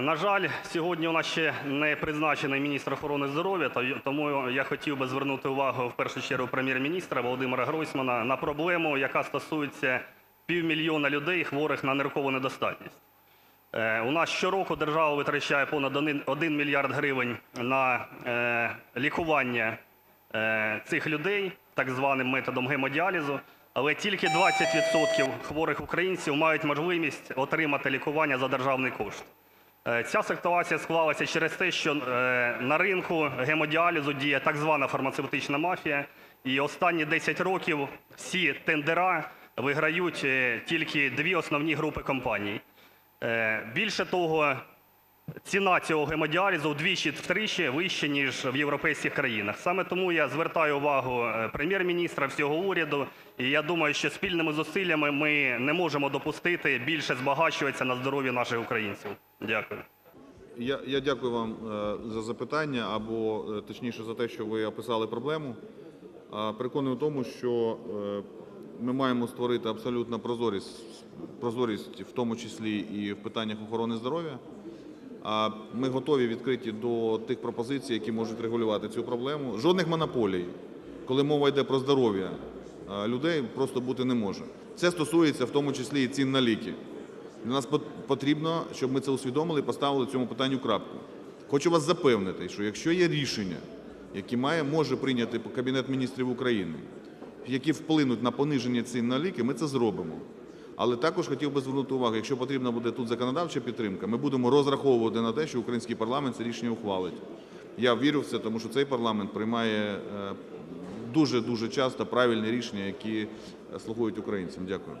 На жаль, сьогодні у нас ще не призначений міністр охорони здоров'я, тому я хотів би звернути увагу в першу чергу Прем'єр-міністра Володимира Гройсмана на проблему, яка стосується півмільйона людей, хворих на ниркову недостатність. Е, У нас щороку держава витрачає понад 1 мільярд гривень на е, лікування е, цих людей так званим методом гемодіалізу, але тільки 20% хворих українців мають можливість отримати лікування за державний кошт. Е, Ця ситуація склалася через те, що е, на ринку гемодіалізу діє так звана фармацевтична мафія, і останні 10 років всі тендера виграють е, тільки дві основні групи компаній. Більше того, ціна цього гемодіалізу вдвічі-втричі вища, ніж в європейських країнах. Саме тому я звертаю увагу е, прем'єр-міністра, всього уряду, і я думаю, що спільними зусиллями ми не можемо допустити більше збагачуватися на здоров'ї наших українців. Дякую. Я, я дякую вам е, за запитання, або е, точніше за те, що ви описали проблему. А, Переконаний у тому, що ми маємо створити абсолютно прозорість, прозорість в тому числі і в питаннях охорони здоров'я. А Ми готові відкриті до тих пропозицій, які можуть регулювати цю проблему. Жодних монополій, коли мова йде про здоров'я е, людей, просто бути не може. Це стосується в тому числі і цін на ліки. Для нас потрібно, щоб ми це усвідомили і поставили цьому питанню крапку. Хочу вас запевнити, що якщо є рішення, які має, може прийняти Кабінет міністрів України, які вплинуть на пониження цін на ліки, ми це зробимо. Але також хотів би звернути увагу, якщо потрібна буде тут законодавча підтримка, ми будемо розраховувати на те, що український парламент це рішення ухвалить. Я вірю в це, тому що цей парламент приймає е, дуже-дуже часто правильні рішення, які е, слугують українцям. Дякую.